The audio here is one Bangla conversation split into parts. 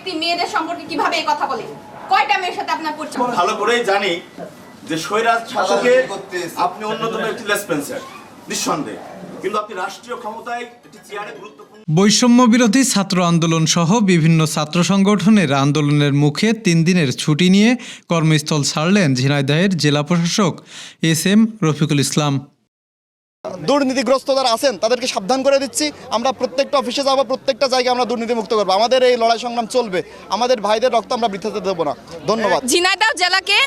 ব্যক্তি মেয়েদের সম্পর্কে কীভাবে এই কথা বলে? কয়টা মেয়ের সাথে আপনার পরিচয়? ভালো করেই জানি যে স্বৈরাজ শাসকে আপনি অন্যতম একটি লেসপেন্সার নিঃসন্দেহে। কিন্তু আপনি রাষ্ট্রীয় ক্ষমতায় একটি চেয়ারে গুরুত্বপূর্ণ বৈষম্য বিরোধী ছাত্র আন্দোলন সহ বিভিন্ন ছাত্র সংগঠনের আন্দোলনের মুখে তিন দিনের ছুটি নিয়ে কর্মস্থল ছাড়লেন ঝিনাইদহের জেলা প্রশাসক এস এম রফিকুল ইসলাম। দুর্নীতিগ্রস্ত যারা আছেন, তাদেরকে সাবধান করে দিচ্ছি। আমরা প্রত্যেকটা অফিসে যাব, প্রত্যেকটা জায়গায় আমরা দুর্নীতি মুক্ত করব। আমাদের এই লড়াই সংগ্রাম চলবে। আমাদের ভাইদের রক্ত আমরা বৃথাতে দেবো না। ধন্যবাদ। ঝিনাইদহ জেলাকে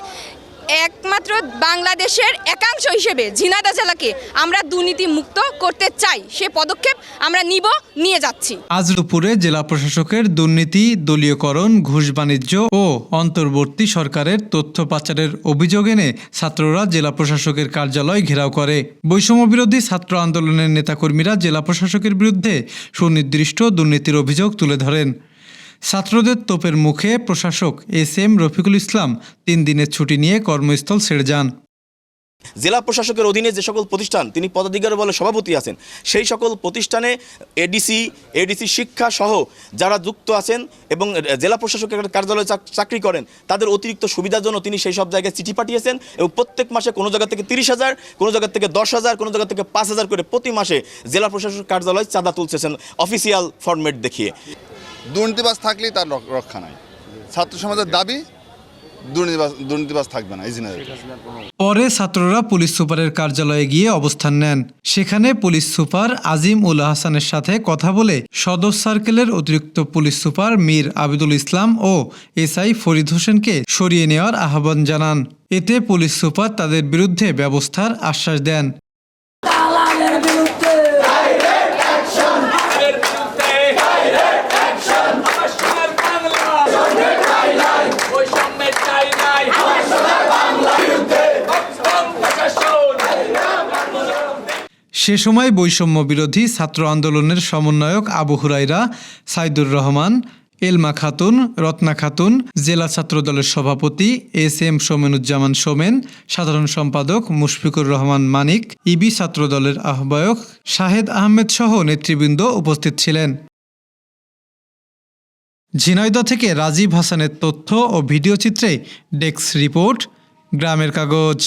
একমাত্র বাংলাদেশের একাংশ হিসেবে ঝিনাইদহ জেলাকে আমরা দুর্নীতি মুক্ত করতে চাই। সে পদক্ষেপ আমরা নিব, নিয়ে যাচ্ছি। আজ দুপুরে জেলা প্রশাসকের দুর্নীতি, দলীয়করণ, ঘুষ বাণিজ্য ও অন্তর্বর্তী সরকারের তথ্য পাচারের অভিযোগ এনে ছাত্ররা জেলা প্রশাসকের কার্যালয় ঘেরাও করে। বৈষম্য বিরোধী ছাত্র আন্দোলনের নেতাকর্মীরা জেলা প্রশাসকের বিরুদ্ধে সুনির্দিষ্ট দুর্নীতির অভিযোগ তুলে ধরেন। ছাত্রদের তোপের মুখে প্রশাসক এস এম রফিকুল ইসলাম তিন দিনের ছুটি নিয়ে কর্মস্থল ছেড়ে যান। জেলা প্রশাসকের অধীনে যে সকল প্রতিষ্ঠান, তিনি পদাধিকার বলে সভাপতি আছেন, সেই সকল প্রতিষ্ঠানে এডিসি এডিসি শিক্ষা সহ যারা যুক্ত আছেন এবং জেলা প্রশাসকের কার্যালয়ে চাক- চাকরি করেন, তাদের অতিরিক্ত সুবিধার জন্য তিনি সেই সব জায়গায় চিঠি পাঠিয়েছেন এবং প্রত্যেক মাসে কোনো জায়গা থেকে তিরিশ হাজার, কোনো জায়গা থেকে দশ হাজার, কোনো জায়গা থেকে পাঁচ হাজার করে প্রতি মাসে জেলা প্রশাসক কার্যালয় চাঁদা তুলছেন, অফিসিয়াল ফরম্যাট দেখিয়ে। দুর্নীতিবাজ থাকলেই তার রক্ষা নাই। ছাত্র সমাজের দাবি দুর্নীতিবাজ দুর্নীতিবাজ থাকবে না এই পরে ছাত্ররা পুলিশ সুপারের কার্যালয়ে গিয়ে অবস্থান নেন। সেখানে পুলিশ সুপার আজিম উল হাসানের সাথে কথা বলে সদর সার্কেলের অতিরিক্ত পুলিশ সুপার মীর আবিদুল ইসলাম ও এসআই ফরিদ হোসেনকে সরিয়ে নেওয়ার আহ্বান জানান। এতে পুলিশ সুপার তাদের বিরুদ্ধে ব্যবস্থার আশ্বাস দেন। সে সময় বৈষম্য বিরোধী ছাত্র আন্দোলনের সমন্বয়ক আবু হুরাইরা সাইদুর রহমান, এলমা খাতুন, রত্না খাতুন, জেলা ছাত্রদলের সভাপতি এস এম সোমেনুজ্জামান সোমেন, সাধারণ সম্পাদক মুশফিকুর রহমান মানিক, ইবি ছাত্র দলের আহ্বায়ক শাহেদ আহমেদ সহ নেতৃবৃন্দ উপস্থিত ছিলেন। ঝিনাইদহ থেকে রাজীব হাসানের তথ্য ও ভিডিও চিত্রে ডেস্ক রিপোর্ট, গ্রামের কাগজ।